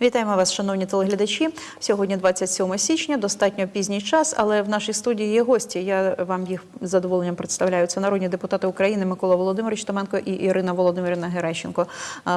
Вітаємо вас, шановні телеглядачі. Сьогодні 27 січня, достатньо пізній час, але в нашій студії є гості. Я вам їх з задоволенням представляю. Це народні депутати України Микола Володимирович Томенко і Ірина Володимирівна Герещенко.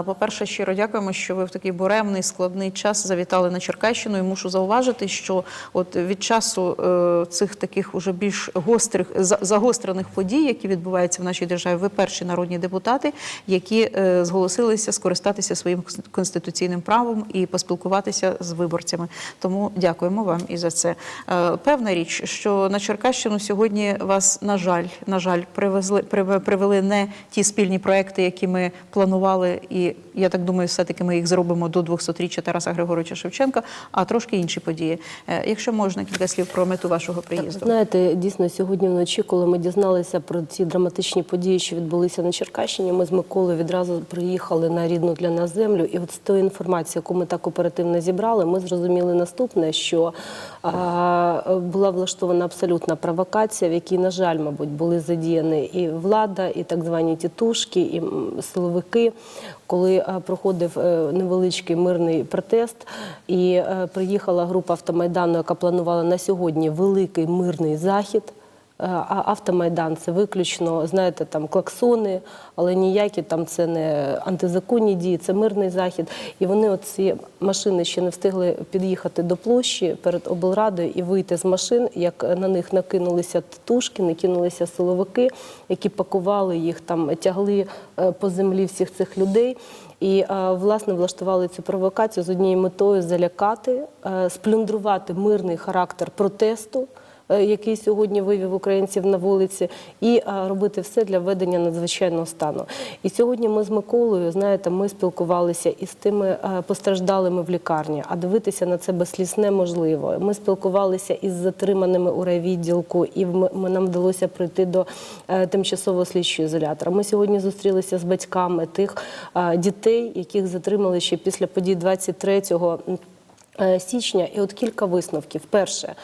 По-перше, щиро дякуємо, що ви в такий буремний, складний час завітали на Черкащину. І мушу зауважити, що от від часу е, цих таких уже більш гострих загострених подій, які відбуваються в нашій державі, ви перші народні депутати, які е, зголосилися скористатися своїм конституційним правом і поспілкуватися з виборцями. Тому дякуємо вам і за це. Е, Певна річ, що на Черкащину сьогодні вас, на жаль, на жаль, привезли привели не ті спільні проекти, які ми планували, і я так думаю, все-таки ми їх зробимо до 200-річчя Тараса Григоровича Шевченка, а трошки інші події. Е, Якщо можна, кілька слів про мету вашого приїзду. Знаєте, дійсно сьогодні вночі, коли ми дізналися про ці драматичні події, що відбулися на Черкащині, ми з Миколою відразу приїхали на рідну для нас землю. І от з тої інформації, яку ми так оперативно зібрали, ми зрозуміли наступне, що а, була влаштована абсолютна провокація, в якій, на жаль, мабуть, були задіяні і влада, і так звані тітушки, і силовики. Коли е, проходив е, невеличкий мирний протест, і е, приїхала група автомайдану, яка планувала на сьогодні великий мирний захід. Е, автомайдан це виключно, знаєте, там клаксони, але ніякі там це не антизаконні дії, це мирний захід. І вони оці машини ще не встигли під'їхати до площі перед облрадою і вийти з машин, як на них накинулися тушки, накинулися силовики, які пакували їх, там тягли е, по землі всіх цих людей. І е, власне влаштували цю провокацію з однією метою залякати, сплюндрувати мирний характер протесту, який сьогодні вивів українців на вулиці, і е, робити все для введення надзвичайного стану. І сьогодні ми з Миколою, знаєте, ми спілкувалися із тими е, постраждалими в лікарні, а дивитися на це без сліз неможливо. Ми спілкувалися із затриманими у райвідділку, і ми, нам вдалося прийти до е, тимчасового слідчого ізолятора. Ми сьогодні зустрілися з батьками тих е, дітей, яких затримали ще після подій 23 е, січня. І от кілька висновків. Перше.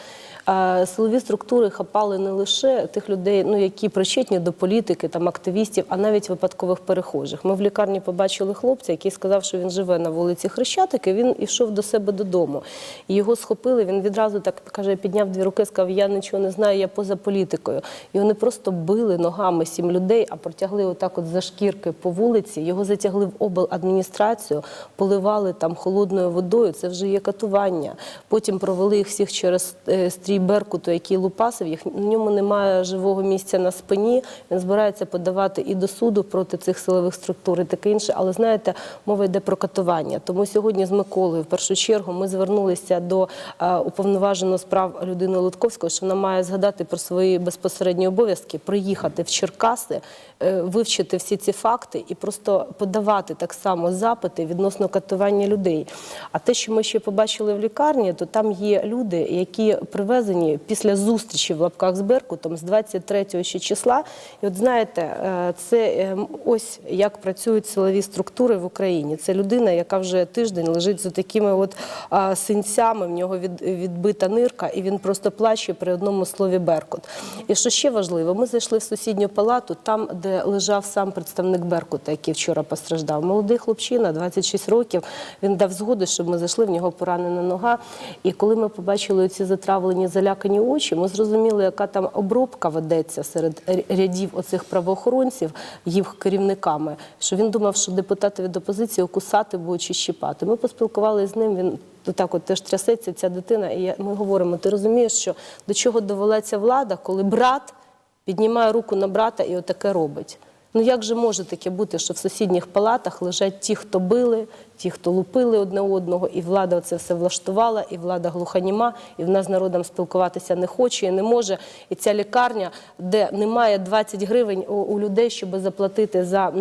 Силові структури хапали не лише тих людей, ну які причетні до політики, там активістів, а навіть випадкових перехожих. Ми в лікарні побачили хлопця, який сказав, що він живе на вулиці Хрещатики. Він йшов до себе додому. Його схопили. Він відразу так каже, підняв дві руки, сказав: Я нічого не знаю, я поза політикою. І вони просто били ногами сім людей, а протягли отак, от за шкірки по вулиці. Його затягли в обладміністрацію, поливали там холодною водою. Це вже є катування. Потім провели їх всіх через е, стрій Беркуту, який лупасив їх. На ньому немає живого місця на спині. Він збирається подавати і до суду проти цих силових структур, і таке інше. Але знаєте, мова йде про катування. Тому сьогодні з Миколою, в першу чергу, ми звернулися до е, уповноваженого справ людини Лутковського, що вона має згадати про свої безпосередні обов'язки, приїхати в Черкаси, е, вивчити всі ці факти і просто подавати так само запити відносно катування людей. А те, що ми ще побачили в лікарні, то там є люди, які привезені після зустрічі в лапках з Беркутом з 23 ще числа. І от знаєте, е, це е, ось як працюють силові структури в Україні. Це людина, яка вже тиждень лежить з такими от синцями, в нього від, відбита нирка, і він просто плаче при одному слові Беркут. І що ще важливо, ми зайшли в сусідню палату, там, де лежав сам представник Беркута, який вчора постраждав. Молодий хлопчина, 26 років. Він дав згоду, щоб ми зайшли, в нього поранена нога. І коли ми побачили ці затравлені, залякані очі, ми зрозуміли, яка там обробка ведеться серед рядів оцих правоохоронців, їх керівниками, що він думав, що депутати від опозиції кусати будуть чи щіпати. Ми поспілкувалися з ним. Він так от теж трясеться ця дитина. І ми говоримо: ти розумієш, що до чого довелася влада, коли брат піднімає руку на брата і отаке робить. Ну як же може таке бути, що в сусідніх палатах лежать ті, хто били, ті, хто лупили одне одного, і влада це все влаштувала, і влада глуханіма, і в нас з народом спілкуватися не хоче і не може. І ця лікарня, де немає 20 гривень у людей, щоб заплатити за.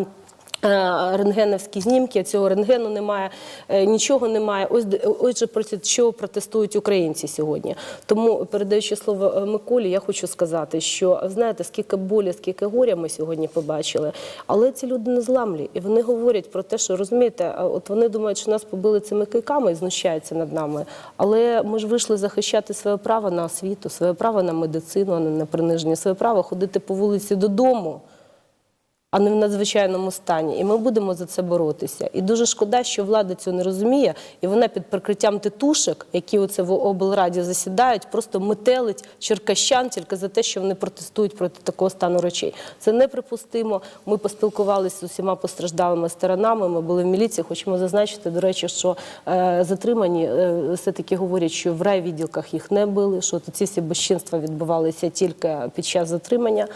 Е, Рентгеновські знімки, цього рентгену немає, е, нічого немає. Ось де- ось же проти чого протестують українці сьогодні. Тому, передаючи слово е, Миколі, я хочу сказати, що знаєте, скільки болі, скільки горя ми сьогодні побачили, але ці люди не зламлі, і вони говорять про те, що розумієте, от вони думають, що нас побили цими кийками і знущаються над нами. Але ми ж вийшли захищати своє право на освіту, своє право на медицину, а не на приниження, своє право ходити по вулиці додому. А не в надзвичайному стані. І ми будемо за це боротися. І дуже шкода, що влада цього не розуміє, і вона під прикриттям титушек, які оце в облраді засідають, просто метелить черкащан тільки за те, що вони протестують проти такого стану речей. Це неприпустимо. Ми поспілкувалися з усіма постраждалими сторонами. Ми були в міліції. Хочемо зазначити, до речі, що е, затримані е, все-таки говорять, що в райвідділках їх не били, що ці всі безчинства відбувалися тільки під час затримання.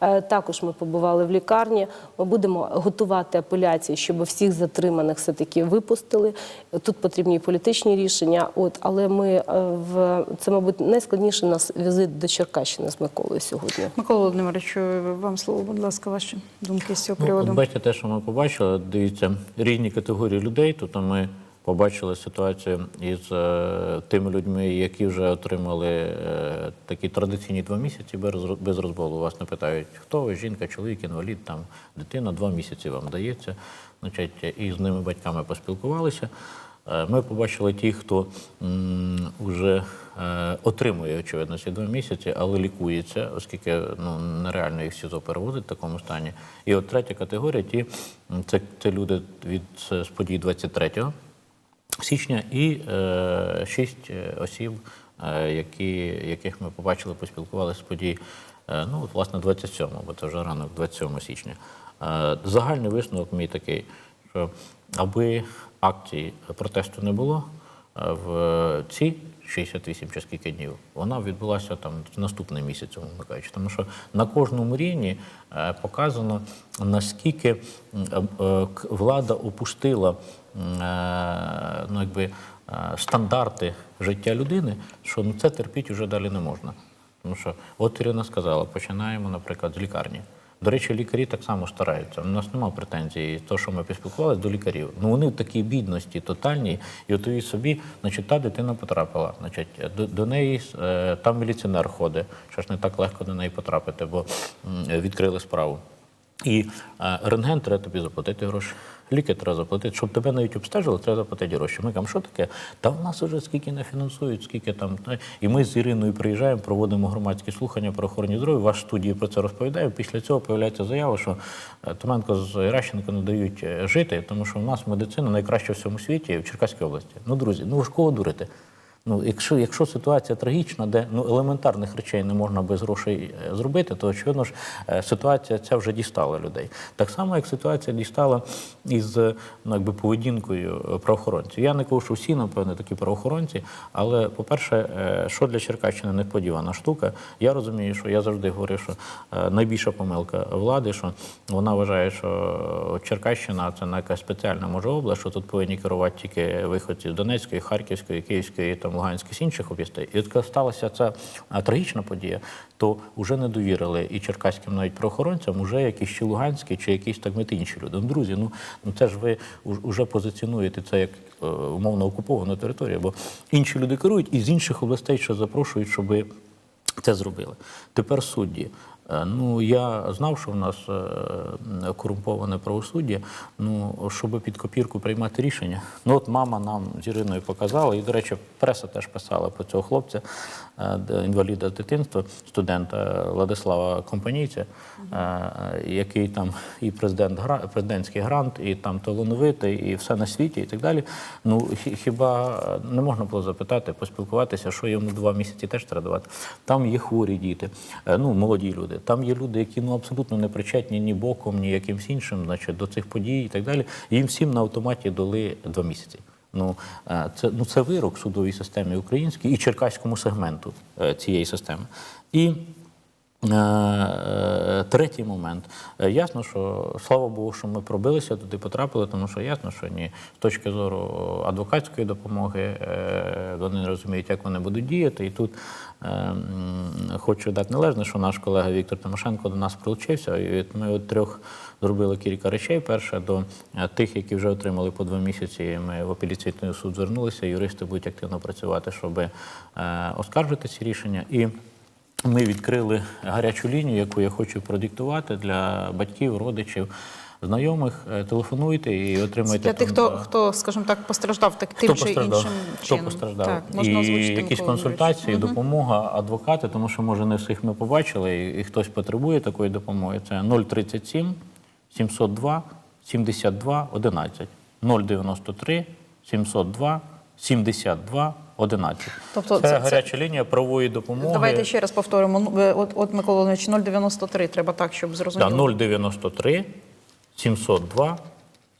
Е, Також ми побували в лікарні. Ми будемо готувати апеляції, щоб всіх затриманих все таки випустили. Тут потрібні і політичні рішення. От але ми е, в це, мабуть, найскладніший нас візит до Черкащини з Миколою сьогодні. Микола Володимирович, вам слово, будь ласка, ваші думки з цього Ну, приводу. Ну, бачите, те, що ми побачили, дивіться, різні категорії людей. Тут ми побачили ситуацію із е, тими людьми, які вже отримали е, такі традиційні два місяці без, розболу. Вас не питають, хто ви, жінка, чоловік, інвалід, там дитина, два місяці вам дається. Значить, і з ними батьками поспілкувалися. Е, Ми побачили ті, хто вже отримує очевидно ці два місяці, але лікується, оскільки ну нереально їх СІЗО перевозить в такому стані. І от третя категорія, це, це люди від з подій 23 січня і е, шість е, осіб, е, які, яких ми побачили, поспілкувалися з подій, ну, власне, 27-го, бо це вже ранок 27 січня. Загальний висновок мій такий, що аби акції протесту не було, в ці 68 чи скільки днів, вона відбулася там наступний місяць, умовно кажучи. Тому що на кожному рівні показано, наскільки влада опустила ну, якби, е, стандарти життя людини, що ну, це терпіти вже далі не можна. Тому що, от Ірина сказала, починаємо, наприклад, з лікарні. До речі, лікарі так само стараються. У нас немає претензій, то, що ми поспілкувалися до лікарів. Ну вони в такій бідності тотальній, і от собі, значить, та дитина потрапила. Значить, до, до неї е, там міліціонер ходить. Що ж не так легко до неї потрапити, бо відкрили справу. І е, рентген треба тобі заплатити гроші, ліки треба заплатити. Щоб тебе навіть обстежили, треба заплатити гроші. Ми кажемо, що таке? Та в нас вже скільки не фінансують, скільки там. та». І ми з Іриною приїжджаємо, проводимо громадські слухання про охороні здоров'я. Ваш студії про це розповідає. Після цього появляється заява, що е, Томенко з Іращенко не дають е, жити, тому що в нас медицина найкраща в всьому світі в Черкаській області. Ну, друзі, ну ви дурите? Ну, якщо, якщо ситуація трагічна, де ну, елементарних речей не можна без грошей е, зробити, то очевидно ж е, ситуація ця вже дістала людей. Так само, як ситуація дістала із ну, якби, поведінкою е, правоохоронців. Я не кажу, що всі, напевно, такі правоохоронці, але, по-перше, що для Черкащини несподівана штука, я розумію, що я завжди говорю, що найбільша помилка влади, що вона вважає, що Черкащина це не якась спеціальна може область, що тут повинні керувати тільки виходці з Донецької, Харківської, Київської, там Луганської з інших областей. І от коли сталася ця трагічна подія, то вже не довірили і черкаським навіть правоохоронцям, уже якісь чи Луганські, чи якісь так мити інші люди. Ну, друзі, ну, ну це ж ви вже позиціонуєте це як е, умовно окупована територія, бо інші люди керують і з інших областей ще запрошують, щоби це зробили. Тепер судді. Е, Ну, я знав, що в нас е, корумповане правосуддя. Ну, щоб під копірку приймати рішення. Ну, от мама нам з Іриною показала, і, до речі, преса теж писала про цього хлопця, інваліда дитинства, студента Владислава Компанійця, е, який там і президент президентський грант, і там талановитий, і все на світі, і так далі. Ну, хіба не можна було запитати, поспілкуватися, що йому два місяці теж треба давати. Там є хворі діти, е, ну, молоді люди. Там є люди, які ну, абсолютно не причетні ні боком, ні якимсь іншим значить, до цих подій і так далі. Їм всім на автоматі дали два місяці. Ну, е, це, ну, це вирок судовій системі українській і черкаському сегменту е, цієї системи. І Е, Третій момент. Ясно, що слава Богу, що ми пробилися туди, потрапили, тому що ясно, що ні з точки зору адвокатської допомоги вони не розуміють, як вони будуть діяти. І тут хочу дати належне, що наш колега Віктор Тимошенко до нас прилучився. Ми от трьох зробили кілька речей. Перше, до е, тих, які вже отримали по два місяці, ми в апеляційний суд звернулися. Юристи будуть активно працювати, щоб е, оскаржити ці рішення. І ми відкрили гарячу лінію, яку я хочу продиктувати для батьків, родичів, знайомих. Е, Телефонуйте і отримайте Для тих, там, хто, е, хто, скажімо так, постраждав так, Хто тим чи іншим Хто чином. постраждав? Так, можна і якісь консультації, Володимирович. допомога, адвокати, тому що може не всіх ми побачили, і, хтось потребує такої допомоги. Це 037 702 72 11. 093 702 72 11. Тобто це, це- це- гаряча лінія правової допомоги. Давайте ще раз повторимо. Е, От, от Микола Володимирович, 093, треба так, щоб Да, зрозуміло. 093 702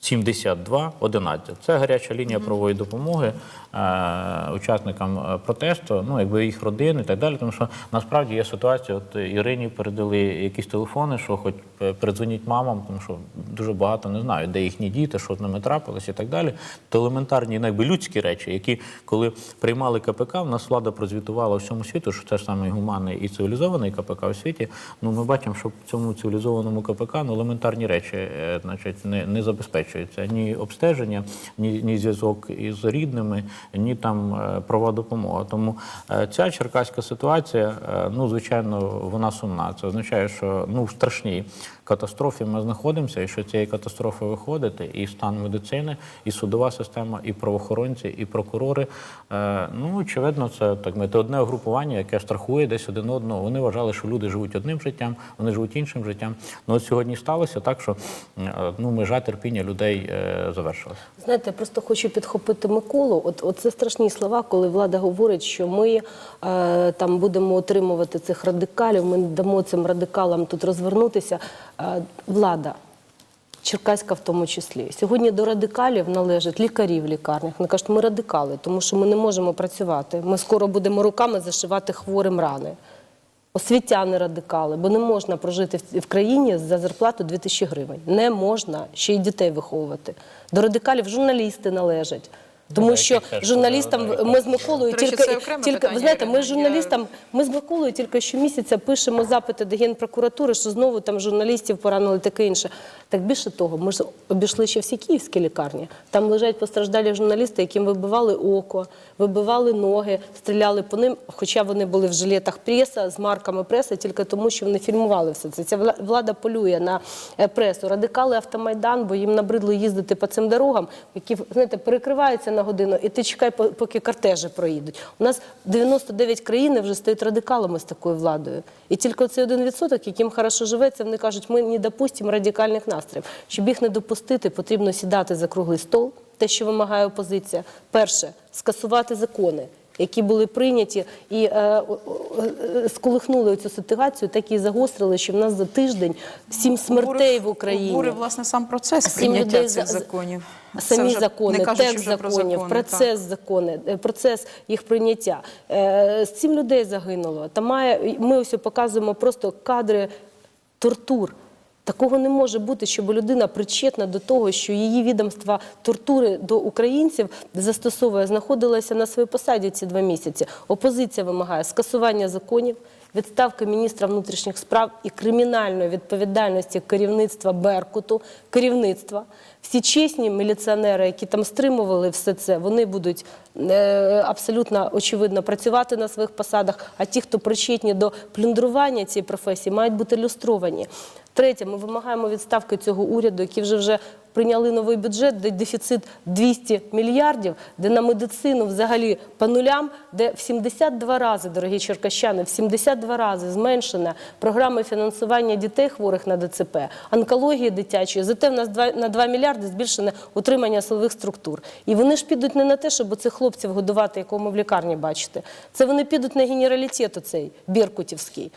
72 11. Це гаряча лінія правової допомоги е, учасникам е, протесту, ну якби їх родин і так далі. Тому що насправді є ситуація. От Ірині передали якісь телефони, що хоч передзвоніть мамам, тому що дуже багато не знають, де їхні діти, що з ними трапилось і так далі. То елементарні, ну, якби людські речі, які коли приймали КПК, в нас влада прозвітувала всьому світу, що це ж саме гуманний і цивілізований КПК у світі. Ну ми бачимо, що в цьому цивілізованому КПК ну, елементарні речі, е, значить, не, не забезпечуються ні обстеження, ні, ні зв'язок із рідними, ні там е, права допомога. Тому е, ця черкаська ситуація, е, ну звичайно, вона сумна. Це означає, що ну в страшній катастрофі ми знаходимося, і що цієї катастрофи виходити, і стан медицини, і судова система, і правоохоронці, і прокурори. Ну очевидно, це так мати одне угрупування, яке страхує десь один одного. Вони вважали, що люди живуть одним життям, вони живуть іншим життям. Ну от сьогодні сталося так, що ну межа терпіння людей е, завершилася. Знаєте, я просто хочу підхопити Миколу. От, от це страшні слова, коли влада говорить, що ми е, там будемо отримувати цих радикалів, ми дамо цим радикалам тут розвернутися. Е, влада. Черкаська в тому числі. Сьогодні до радикалів належать лікарі в лікарнях. Вони кажуть, ми радикали, тому що ми не можемо працювати. Ми скоро будемо руками зашивати хворим рани. Освітяни радикали, бо не можна прожити в- країні за зарплату 2000 гривень. Не можна ще й дітей виховувати. До радикалів журналісти належать. Тому що журналістам ми з Миколою речі, тільки тільки ви знаєте, ми з журналістам, ми з Миколою тільки щомісяця пишемо запити до генпрокуратури, що знову там журналістів поранили таке інше. Так більше того, ми ж обійшли ще всі київські лікарні. Там лежать постраждалі журналісти, яким вибивали око, вибивали ноги, стріляли по ним, хоча вони були в жилетах преса з марками преси, тільки тому, що вони фільмували все це. Ця влада полює на е, пресу. Радикали автомайдан, бо їм набридло їздити по цим дорогам, які знаєте, перекриваються на годину, і ти чекай, поки кортежі проїдуть. У нас 99 країн вже стають радикалами з такою владою. І тільки цей один відсоток, яким хорошо живеться, вони кажуть, ми не допустимо радикальних настроїв. Щоб їх не допустити, потрібно сідати за круглий стол, те, що вимагає опозиція. Перше скасувати закони. Які були прийняті і е, е, сколихнули цю ситуацію, так і загострили, що в нас за тиждень сім смертей в Україні. Обурив, власне, сам процес прийняття цих законів. Самі вже закони, кажучи текст законів, закони, процес закони, е, процес їх прийняття. Е, Сім людей загинуло. Та має ми ось показуємо просто кадри тортур. Такого не може бути, щоб людина причетна до того, що її відомства тортури до українців застосовує, знаходилася на своїй посаді ці два місяці. Опозиція вимагає скасування законів, відставки міністра внутрішніх справ і кримінальної відповідальності керівництва Беркуту, керівництва. Всі чесні міліціонери, які там стримували все це, вони будуть е, абсолютно очевидно працювати на своїх посадах. А ті, хто причетні до плюндрування цієї професії, мають бути люстровані. Третє, ми вимагаємо відставки цього уряду, які вже вже прийняли новий бюджет, де дефіцит 200 мільярдів, де на медицину взагалі по нулям, де в 72 рази, дорогі черкащани, в 72 рази зменшена програма фінансування дітей хворих на ДЦП, онкології дитячої. Зате в нас два- на 2 мільярди збільшене утримання силових структур. І вони ж підуть не на те, щоб цих хлопців годувати, якого ми в лікарні бачите. Це вони підуть на генералітет оцей Біркутівський.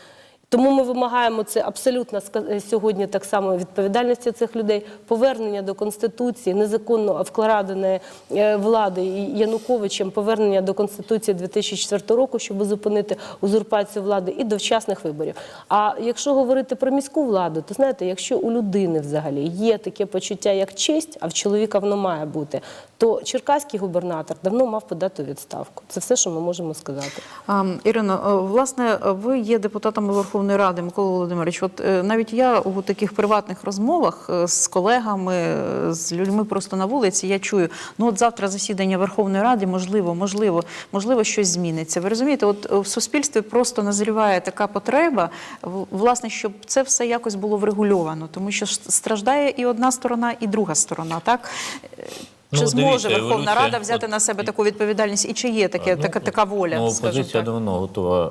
Тому ми вимагаємо це абсолютно е, сьогодні так само відповідальності цих людей, повернення до конституції, незаконно вкладеної е, влади Януковичем, повернення до конституції 2004 року, щоб зупинити узурпацію влади, і до вчасних виборів. А якщо говорити про міську владу, то знаєте, якщо у людини взагалі є таке почуття, як честь, а в чоловіка воно має бути, то черкаський губернатор давно мав подати відставку. Це все, що ми можемо сказати. А, Ірино, е, власне, ви є депутатом Верховної Ради, Микола Володимирович. От е, навіть я у таких приватних розмовах е, з колегами, е, з людьми просто на вулиці, я чую, ну от завтра засідання Верховної Ради, можливо, можливо, можливо, щось зміниться. Ви розумієте, от в суспільстві просто назріває така потреба, власне, щоб це все якось було врегульовано, тому що страждає і одна сторона, і друга сторона, так? Чи Ну, зможе дивіться, Верховна еволюція- Рада взяти на себе таку відповідальність? І чи є таке, така, така воля? Ну, опозиція так? давно готова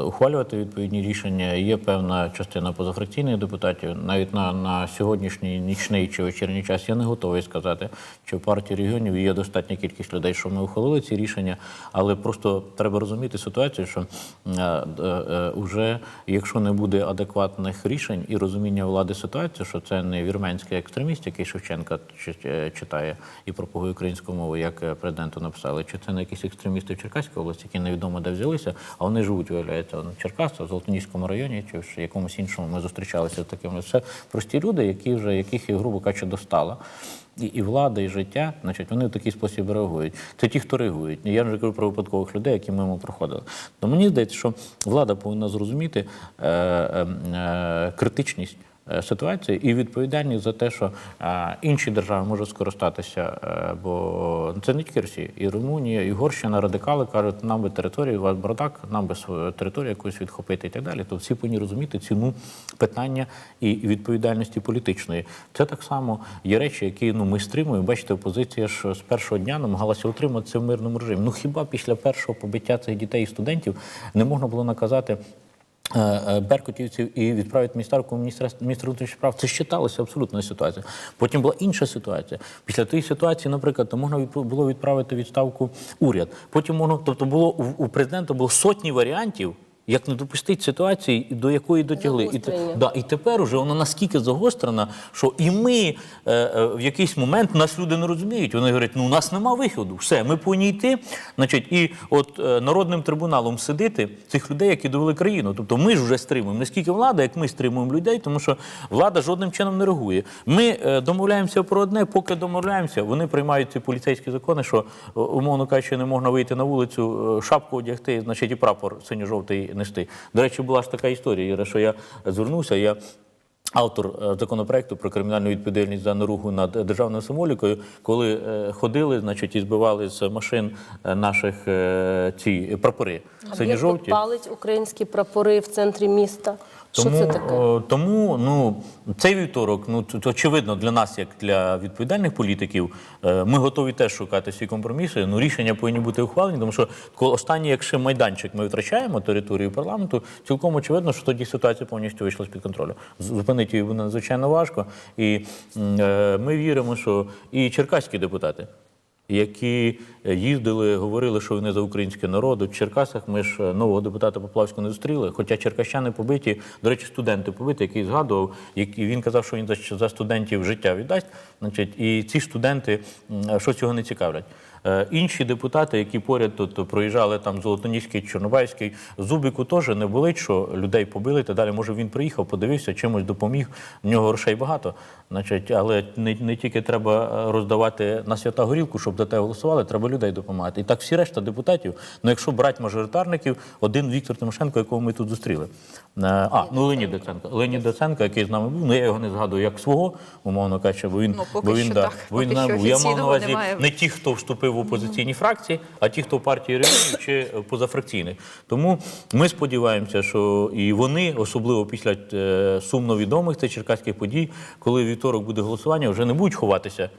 е, ухвалювати відповідні рішення. Є певна частина позафракційних депутатів. Навіть на, на сьогоднішній нічний чи вечірній час я не готовий сказати, чи в партії регіонів є достатня кількість людей, що ми ухвалили ці рішення. Але просто треба розуміти ситуацію, що е, е, е, уже якщо не буде адекватних рішень і розуміння влади ситуації, що це не вірменський екстреміст, який Шевченка чи- читає і пропагує українську мову, як е, президенту написали, чи це не якісь екстремісти в Черкаській області, які невідомо де взялися, а вони живуть, виявляється, в Черкасах, в Золотоніському районі, чи в якомусь іншому. Ми зустрічалися з такими. Це прості люди, які вже яких грубо кажучи, достала. І, і влада, і життя, значить, вони в такий спосіб реагують. Це ті, хто реагують. Я вже кажу про випадкових людей, які мимо проходили. То мені здається, що влада повинна зрозуміти е, е, е, критичність ситуації і відповідальність за те, що е, інші держави можуть скористатися, е, бо це не тільки Росія, і Румунія, і Угорщина, радикали кажуть, нам би територію, у вас бардак, нам би свою територію якусь відхопити і так далі. То всі повинні розуміти ціну питання і відповідальності політичної. Це так само є речі, які ну ми стримуємо. Бачите, опозиція ж з першого дня намагалася утримати це в мирному режимі. Ну хіба після першого побиття цих дітей і студентів не можна було наказати? Е, е, Беркутівців і відправити міністерку міністра міністра внутрішніх справ. Це считалося абсолютно ситуація. Потім була інша ситуація. Після тієї ситуації, наприклад, то можна було відправити відставку уряд. Потім можна, тобто було у президента було сотні варіантів. Як не допустити ситуації, до якої дотягли, і, да, і тепер уже вона наскільки загострена, що і ми е, е, в якийсь момент нас люди не розуміють. Вони говорять, ну у нас нема виходу, все, ми повинні йти. Значить, і от е, народним трибуналом сидити цих людей, які довели країну. Тобто ми ж вже стримуємо. Не скільки влада, як ми стримуємо людей, тому що влада жодним чином не реагує. Ми е, домовляємося про одне, поки домовляємося, вони приймають ці поліцейські закони, що е, умовно кажучи, не можна вийти на вулицю, е, шапку одягти, значить і прапор синьо-жовтий нести. До речі, була ж така історія, Іра, що я звернувся. Я Автор е, законопроекту про кримінальну відповідальність за наругу над державною символікою, коли е, ходили, значить, і збивали з машин е, наших ці прапори синьо-жовті. палить українські прапори в центрі міста. Тому, Що це таке? о, тому ну, цей вівторок, ну тут очевидно для нас, як для відповідальних політиків, е, ми готові теж шукати всі компроміси. Ну, рішення повинні бути ухвалені, тому що коли останній, якщо майданчик ми втрачаємо територію парламенту, цілком очевидно, що тоді ситуація повністю вийшла з під контролю. Зупинити її буде надзвичайно важко. І е, ми віримо, що і черкаські депутати які е, їздили, говорили, що вони за український народ. У Черкасах ми ж е, нового депутата Поплавського не зустріли. Хоча черкащани побиті, до речі, студенти побиті, який згадував, які він казав, що він за, студентів життя віддасть. Значить, і ці студенти щось його не цікавлять. Е, Інші депутати, які поряд тут проїжджали там Золотоніський, Чорнобайський, Зубику теж не болить, що людей побили та далі. Може він приїхав, подивився, чимось допоміг. В нього грошей багато. Значить, але не, не тільки треба е, роздавати на свята горілку, щоб за те голосували, треба людей допомагати. І так всі решта депутатів. Ну якщо брати мажоритарників, один Віктор Тимошенко, якого ми тут зустріли. Е, А, ну Леонід Деценко. Леонід Деценко, який з нами був, ну я його не згадую як свого, умовно кажучи, бо він, Ну, бо він, що да, так. бо він що був. Я мав на увазі не ті, хто вступив в опозиційній фракції, а ті, хто в партії регіонів чи позафракційних. Тому ми сподіваємося, що і вони, особливо після е, сумно відомих цих черкаських подій, коли вівторок буде голосування, вже не будуть ховатися.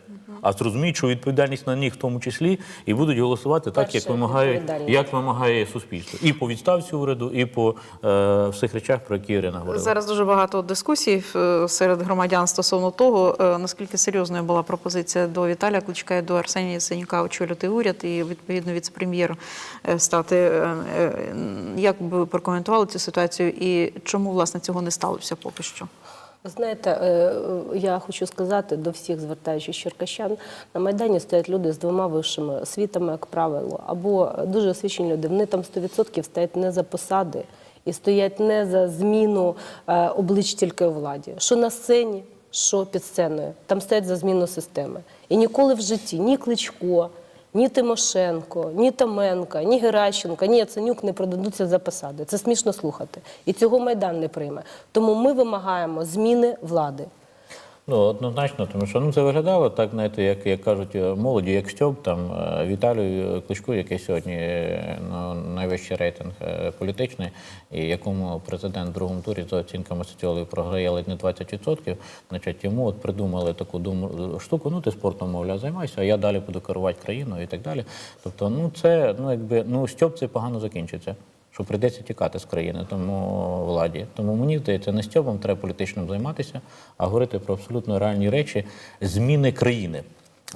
А зрозуміють, що відповідальність на них в тому числі, і будуть голосувати так, як вимагає, як вимагає суспільство, і по відставці уряду, і по е, всіх речах, про які Ірина говорила. Зараз дуже багато дискусій е, серед громадян стосовно того, е, наскільки серйозною була пропозиція до Віталія Кличка і до Арсенія Яценюка очолювати уряд і відповідно віце-прем'єр е, стати. Як би прокоментували цю ситуацію і чому власне цього не сталося поки що? Знаєте, е, я хочу сказати до всіх звертаючись черкащан, на Майдані стоять люди з двома вищими освітами, як правило, або дуже освічені люди. Вони там 100% стоять не за посади і стоять не за зміну е, облич тільки у владі. Що на сцені, що під сценою. Там стоять за зміну системи. І ніколи в житті ні Кличко, ні Тимошенко, ні Томенка, ні Геращенко, ні Яценюк не продадуться за посади. Це смішно слухати. І цього Майдан не прийме. Тому ми вимагаємо зміни влади. Ну, однозначно, тому що ну, це виглядало так, знаєте, як, як кажуть е, молоді, як Стьоп, там е, Віталію Кличку, який сьогодні е, ну, найвищий рейтинг політичний, і якому президент в другому турі за оцінками соціологів програє ледь не 20%, значить йому от придумали таку дум... штуку, ну ти спортом, мовляв, займайся, а я далі буду керувати країною і так далі. Тобто, ну це ну якби ну Стьоп це погано закінчиться. Що прийдеться тікати з країни, тому владі. Тому мені здається, не стьобом треба політичним займатися, а говорити про абсолютно реальні речі зміни країни.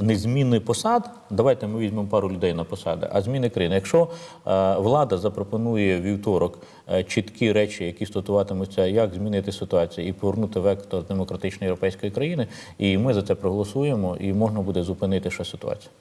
Не зміни посад. Давайте ми візьмемо пару людей на посади, а зміни країни. Якщо е, влада запропонує вівторок е, чіткі речі, які стосуватимуться, як змінити ситуацію і повернути вектор демократичної європейської країни, і ми за це проголосуємо, і можна буде зупинити ще ситуацію.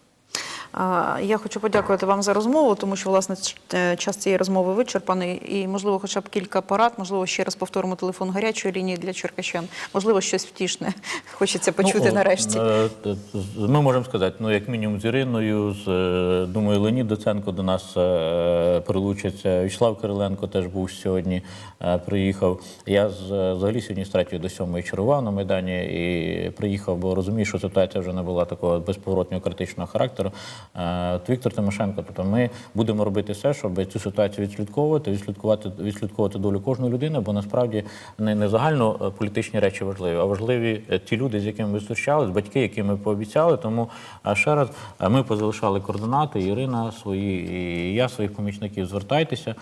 Я хочу подякувати вам за розмову, тому що власне е, час цієї розмови вичерпаний. І можливо, хоча б кілька порад, можливо, ще раз повторимо телефон гарячої лінії для черкащан. Можливо, щось втішне хочеться почути Ну, нарешті. е, з- Ми можемо сказати, ну як мінімум з Іриною, з е, думаю, Леонід Доценко до нас е, прилучиться. Вячеслав Кириленко теж був сьогодні, е, приїхав. Я е, взагалі сьогодні 3 до 7 чергував на Майдані і приїхав, бо розумію, що ситуація вже не була такого безповоротнього критичного характеру. Е, От Віктор Тимошенко, тобто ми будемо робити все, щоб цю ситуацію відслідковувати, відслідкувати, відслідковувати долю кожної людини, бо насправді не, не загально е, політичні речі важливі, а важливі е, ті люди, з якими ви зустрічались, батьки, які ми пообіцяли. Тому ще раз ми позалишали координати, Ірина свої, і я своїх помічників. Звертайтеся,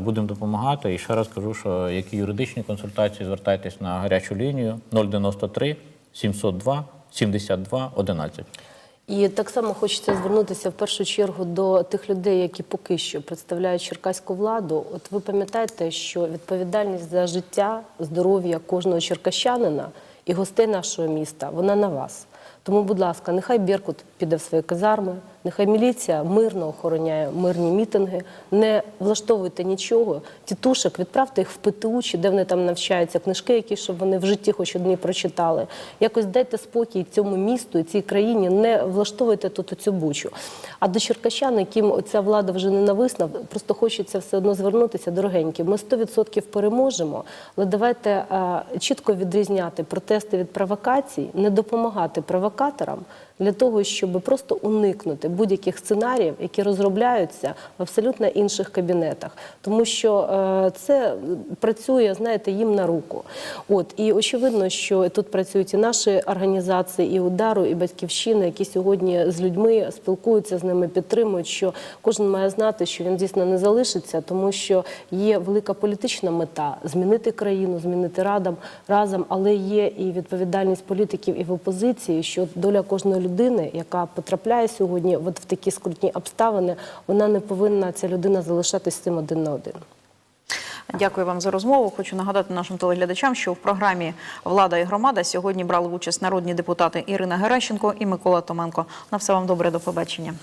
будемо допомагати. І ще раз кажу, що які юридичні консультації, звертайтесь на гарячу лінію 093 702 72 11. І так само хочеться звернутися в першу чергу до тих людей, які поки що представляють черкаську владу. От ви пам'ятаєте, що відповідальність за життя, здоров'я кожного черкащанина і гостей нашого міста вона на вас. Тому, будь ласка, нехай Беркут піде в свої казарми, нехай міліція мирно охороняє мирні мітинги, не влаштовуйте нічого. Тітушек, відправте їх в ПТУ, чи де вони там навчаються, книжки, які щоб вони в житті хоч одні прочитали. Якось дайте спокій цьому місту цій країні, не влаштовуйте тут цю бучу. А до черкащан, яким ця влада вже ненависна, просто хочеться все одно звернутися, дорогенькі. Ми 100% переможемо, але давайте е, чітко відрізняти протести від провокацій, не допомагати провокаторам для того, щоб просто уникнути будь-яких сценаріїв, які розробляються в абсолютно інших кабінетах, тому що е, це працює, знаєте, їм на руку. От і очевидно, що тут працюють і наші організації, і удару, і батьківщина, які сьогодні з людьми спілкуються з ними, підтримують. Що кожен має знати, що він дійсно не залишиться, тому що є велика політична мета змінити країну, змінити радам разом, але є і відповідальність політиків і в опозиції, що доля кожної людини, яка потрапляє сьогодні от в такі скрутні обставини, вона не повинна ця людина залишатись цим один на один. Дякую вам за розмову. Хочу нагадати нашим телеглядачам, що в програмі Влада і громада сьогодні брали участь народні депутати Ірина Геращенко і Микола Томенко. На все вам добре, до побачення.